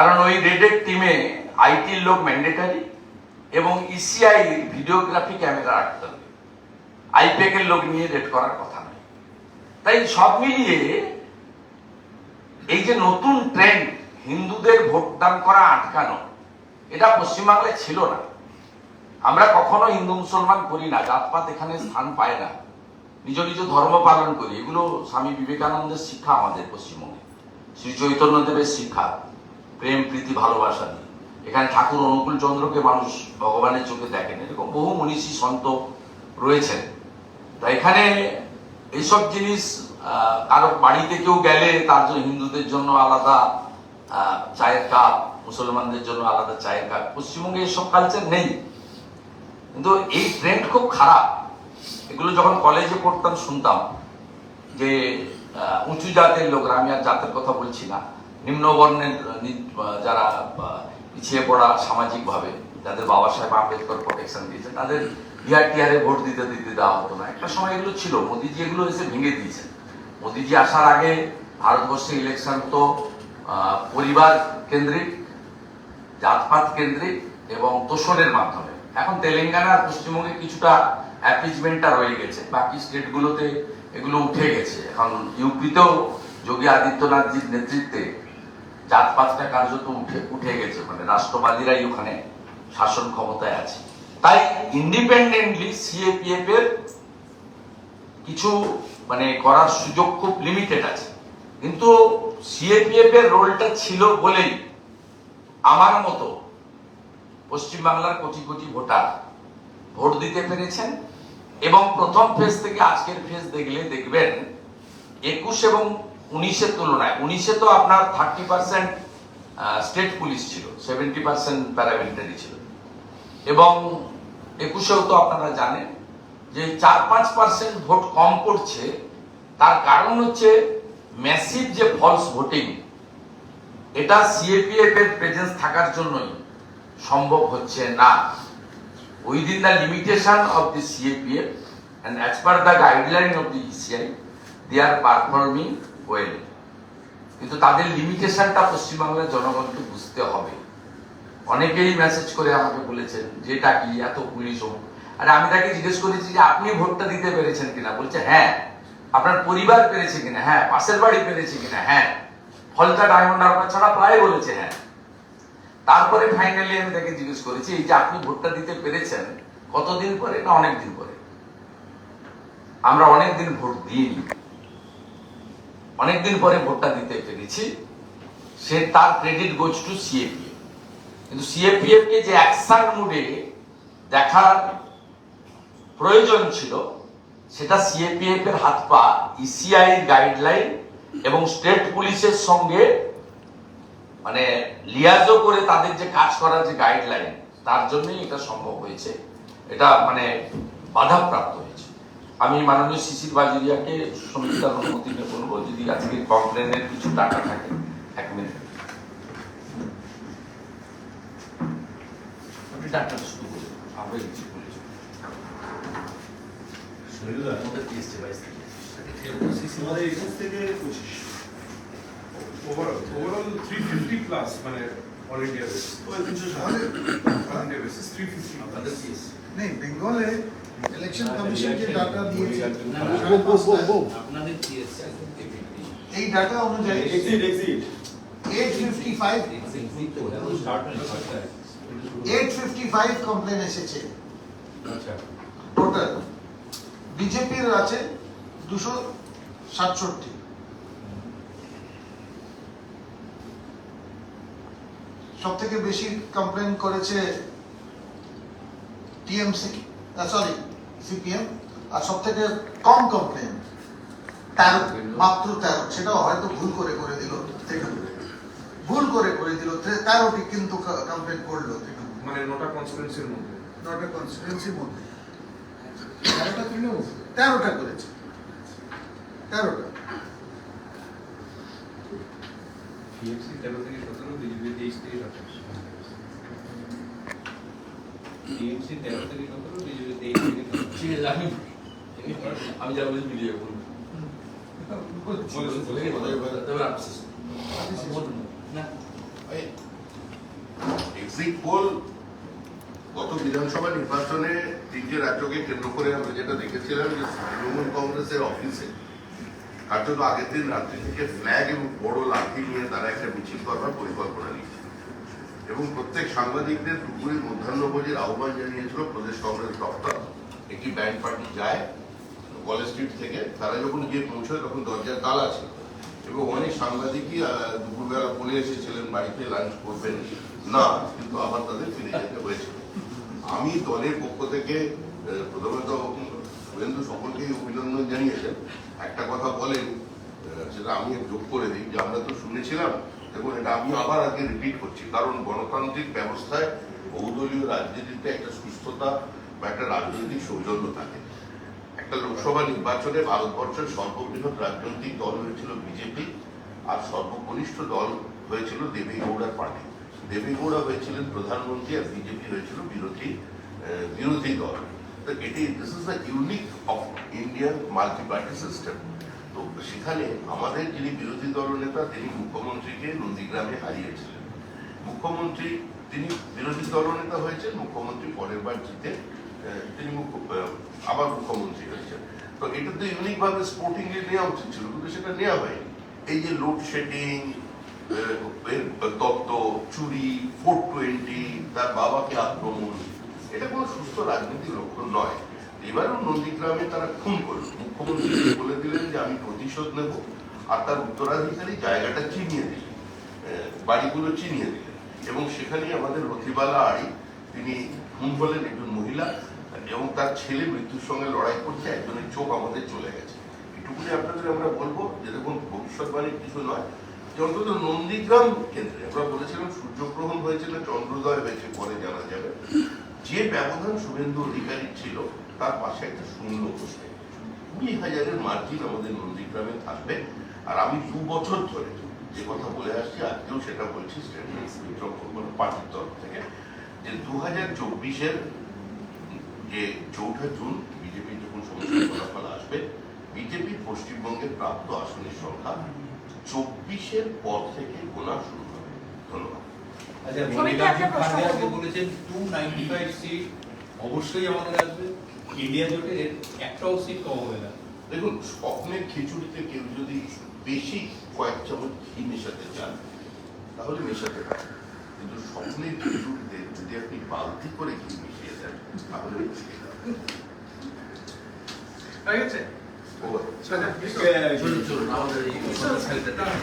কারণ ওই রেডের টিমে আইটির লোক ম্যান্ডেটারি এবং E ইসিআই ভিডিওগ্রাফি ক্যামেরা রাখতে হবে। আইপ্যাকের লোক নিয়ে রেড করার কথা নয়। তাই সব মিলিয়ে এই যে নতুন ট্রেন্ড হিন্দুদের ভোটদান করা আটকানো, এটা পশ্চিমবাংলায় ছিল না। আমরা কখনো হিন্দু মুসলমান করি না, জাতপাত এখানে স্থান পায় না। নিজ নিজ ধর্ম পালন করি। এগুলো স্বামী বিবেকানন্দের শিক্ষা আমাদের পশ্চিমবঙ্গে। শ্রী চৈতন্যদেবের শিক্ষা। প্রেম, প্রীতি, ভালোবাসা দিয়ে এখানে ঠাকুর অনুকূল চন্দ্রকে মানুষ ভগবানের চোখে দেখেন। এরকম বহু মনীষী, সন্ত রয়েছেন। তা এখানে এইসব জিনিস কারও বাড়িতে কেউ গেলে তার জন্য হিন্দুদের জন্য আলাদা চায়ের কাপ, মুসলমানদের জন্য আলাদা চায়ের কাপ। পশ্চিমবঙ্গে এইসব কালচার নেই। কিন্তু এই ট্রেন্ড খুব খারাপ। এগুলো যখন কলেজে পড়তাম, শুনতাম যে উঁচু জাতের লোকরা, আমি আর জাতের কথা বলছি না নিম্নবর্ণের যারা পিছিয়ে পড়া সামাজিকভাবে, যাদের বাবা সাহেব আম্বেদকর প্রোটেকশন দিয়েছে তাদের বিহার টিহারে ভোট দিতে দিতে দেওয়া হতো না। একটা সময় এগুলো ছিল। মোদিজি এগুলো এসে ভেঙে দিয়েছেন। মোদিজি আসার আগে ভারতবর্ষে ইলেকশন তো পরিবার কেন্দ্রিক, জাতপাত কেন্দ্রিক এবং তোষণের মাধ্যমে। এখন তেলেঙ্গানা পশ্চিমবঙ্গে কিছুটা অ্যাপিজমেন্টটা রয়ে গেছে। বাকি স্টেটগুলোতে এগুলো উঠে গেছে। এখন ইউপিতেও যোগী আদিত্যনাথজির নেতৃত্বে জাতপাতটা কার্যত উঠে উঠে গেছে মানে রাষ্ট্রবাদীরাই ওখানে শাসন ক্ষমতায় আছে। তাই ইন্ডিপেন্ডেন্টলি সিএপিএফ এর কিছু মানে করার সুযোগ খুব লিমিটেড আছে। কিন্তু সিএপিএফ এর রোলটা ছিল বলেই আমার মতো পশ্চিমবাংলার কোটি কোটি ভোটার ভোট দিতে পেরেছেন এবং প্রথম ফেজ থেকে আজকের ফেজ দেখলে দেখবেন একুশ এবং উনিশের তুলনায়, উনিশে তো আপনার থার্টি পার্সেন্ট স্টেট পুলিশ ছিল সেভেন্টি পার্সেন্ট প্যারামিলিটারি ছিল। এবং একুশেও তো আপনারা জানেন যে চার পাঁচ পার্সেন্ট ভোট কম পড়ছে, তার কারণ হচ্ছে ম্যাসিভ যে ফলস ভোটিং এটা সিএপিএফ এর প্রেজেন্স থাকার জন্যই সম্ভব হচ্ছে না। Within the limitation of the CAPF and as per the guideline of the ECI they are performing well. কিন্তু তাদের লিমিটেশনটা পশ্চিমবাংলার জনগণকে বুঝতে হবে। অনেকেই মেসেজ করে আমাকে বলেছেন যে এটা কি, এত পুলিশ হোক আরে আমি তাকে জিজ্ঞেস করেছি যে, আপনি ভোটটা দিতে পেরেছেন কিনা? বলছে হ্যাঁ। আপনার পরিবার পেরেছে কিনা? হ্যাঁ পাশের বাড়ি পেরেছে কিনা? হ্যাঁ। ফলতা ডায়মন্ড আপনার ছাড়া প্রায় বলেছে হ্যাঁ। তারপরে ফাইনালি আমি তাকে জিজ্ঞেস করেছি, এই যে আপনি ভোটটা দিতে পেরেছেন, কতদিন পরে? না অনেক দিন পরে। আমরা অনেক দিন ভোট দিইনি। অনেকদিন পরে ভোটটা দিতে পেরেছি। সে তার ক্রেডিট গোজ টু সিএপিএফ কিন্তু সিএপিএফ কে যে অ্যাকশন মুডে দেখার প্রয়োজন ছিল, সেটা সিএপিএফ এর হাত পা ইসিআই গাইডলাইন এবং স্টেট পুলিশের সঙ্গে মানে লিয়াজও করে তাদের যে কাজ করার যে গাইডলাইন তার জন্যই এটা সম্ভব হয়েছে। এটা মানে বাধাপ্রাপ্ত আমি মাননীয় শিশির বাজুরিয়াকে সমিতির অনুমতি নিয়ে বলব যদি আজকে কমপ্লেনের কিছু টাকা থাকে এক মিনিট। আপনি ডাক্তার শুরু করুন আমরা কিছু বলেছি আমাদের দিয়েছে বাইশ থেকে। আমাদের একুশ থেকে পঁচিশ। Overall overall three fifty plus মানে all India basis all India basis three fifty আপনাদের দিয়েছে ইলেকশন কমিশন যে ডাটা দিয়েছে আপনাদের এই ডাটা অনুযায়ী এক্সিট এক্সিট 855 কমপ্লেন এসেছে। টোটাল বিজেপির আছে 267 সব থেকে বেশি কমপ্লেন করেছে টিএমসি সরি সিপিএম আর সব থেকে কম কমপ্লেন তেরো মাত্র তেরো সেটাও হয়তো ভুল করে করে দিল তৃণমূল। ভুল করে করে দিল তেরোটি কিন্তু কমপ্লেন করল তৃণমূল। মানে নটা কনস্টিটুয়েন্সির মধ্যে। নটা কনস্টিটুয়েন্সির মধ্যে। তেরোটা তৃণমূল? তেরোটা করেছে। তেরোটা। তেরো থেকে সতেরো বিজেপি তেইশ থেকে সাতাশ তেরো আমি যা বলছি মিলিয়ে বলব গত বিধানসভা নির্বাচনে তিনটে রাজ্যকে কেন্দ্র করে আমরা যেটা দেখেছিলাম যে তৃণমূল কংগ্রেসের অফিসে কার্যত আগের দিন রাত্রি থেকে ফ্ল্যাগ এবং বড় লাঠি নিয়ে তারা একটা মিছিল করবার পরিকল্পনা নিয়েছে। এবং প্রত্যেক সাংবাদিকদের দুপুরে মধ্যাহ্নভোজের আহ্বান জানিয়েছিল প্রদেশ কংগ্রেস দপ্তর। একটি ব্যান্ড পার্টি যায় কলেজ স্ট্রিট থেকে, তারা যখন গিয়ে পৌঁছয় তখন দরজার তালা আছে। এবং অনেক সাংবাদিকই দুপুরবেলা বলে এসেছিলেন বাড়িতে লাঞ্চ করবেন না, কিন্তু আবার তাদের ফিরে যেতে হয়েছিল আমি দলের পক্ষ থেকে প্রথমত সুরেন্দ্র সকলকেই অভিনন্দন জানিয়েছেন। একটা কথা বলেন সেটা আমি যোগ করে দিই, যে আমরা তো শুনেছিলাম দেখুন এটা আমি আবার আগে রিপিট করছি, কারণ গণতান্ত্রিক ব্যবস্থায় বহুদলীয় রাজনীতিতে একটা সুস্থতা বা একটা রাজনৈতিক সৌজন্য থাকে। একটা লোকসভা নির্বাচনে ভারতবর্ষের সর্ববৃহৎ রাজনৈতিক দল হয়েছিল বিজেপি, আর সর্বকনিষ্ঠ দল হয়েছিল দেবেগৌড়ার পার্টি। দেবেগৌড়া হয়েছিলেন প্রধানমন্ত্রী আর বিজেপি হয়েছিল বিরোধী বিরোধী দল। তো এটি this is the unique of Indian multi party system তো সেখানে আমাদের যিনি বিরোধী দল নেতা, তিনি মুখ্যমন্ত্রীকে নন্দীগ্রামে হারিয়েছিলেন। মুখ্যমন্ত্রী, তিনি বিরোধী দলনেতা হয়েছেন, মুখ্যমন্ত্রী পরের বার জিতে তিনি আবার মুখ্যমন্ত্রী হয়েছেন। তো এটা তো ইউনিক ভাবে স্পোর্টিং এ নেওয়া উচিত ছিল, কিন্তু সেটা নেওয়া হয়নি। এই যে লোডশেডিং তত্ত্ব, চুরি ফোর টোয়েন্টি তার বাবাকে আক্রমণ, এটা কোনো সুস্থ রাজনীতির লক্ষণ নয়। এবারও নন্দীগ্রামে তারা খুন করল। মুখ্যমন্ত্রী বলে দিলেন যে, আমি প্রতিশোধ নেব। আর তার উত্তরাধিকারী জায়গাটা চিনিয়ে দিলেন বাড়িগুলো চিনিয়ে দিলেন। এবং সেখানেই আমাদের রথিবালা আড়ি, তিনি খুন হলেন একজন মহিলা, এবং তার ছেলে মৃত্যুর সঙ্গে লড়াই করছে, একজনের চোখ আমাদের চলে গেছে। এটুকুনি আপনাদের আমরা বলব যে, দেখুন ভবিষ্যৎবাণীর কিছু নয় অন্তত নন্দীগ্রাম কেন্দ্রে, আমরা বলেছিলাম সূর্যগ্রহণ হয়েছিল চন্দ্রোদয় হয়েছে পরে জানা যাবে, যে ব্যবধান শুভেন্দু অধিকারী ছিল তার পাশে একটা শূন্য বসবে কুড়ি হাজারের মার্জিন আমাদের নন্দীগ্রামে থাকবে। আর আমি দু বছর ধরে যে কথা বলে আসছি আজকেও সেটা বলছি পার্টির তরফ থেকে যে দু হাজার চব্বিশের যে চৌঠা জুন বিজেপি যখন সমস্ত ফলাফল আসবে বিজেপি পশ্চিমবঙ্গের প্রাপ্ত আসনের সংখ্যা চব্বিশের পর থেকে গোনা শুরু হবে। ধন্যবাদ। আচ্ছা মল্লিকার্জুন। বলেছেন টু নাইনটি ফাইভ সিট অবশ্যই আমাদের আসবে ইন্ডিয়া জোটে এর একটাও সিট কম হবে না দেখুন স্বপ্নের খিচুড়িতে কেউ যদি বেশি কয়েক চামচ ঘি মেশাতে চান তাহলে মেশাতে পারেন কিন্তু স্বপ্নের খিচুড়িতে যদি আপনি বালতি করে ঘি মিশিয়ে দেন তাহলে। হয়ে গেছে Over. আচ্ছা, চলুন চলুন আমাদের এই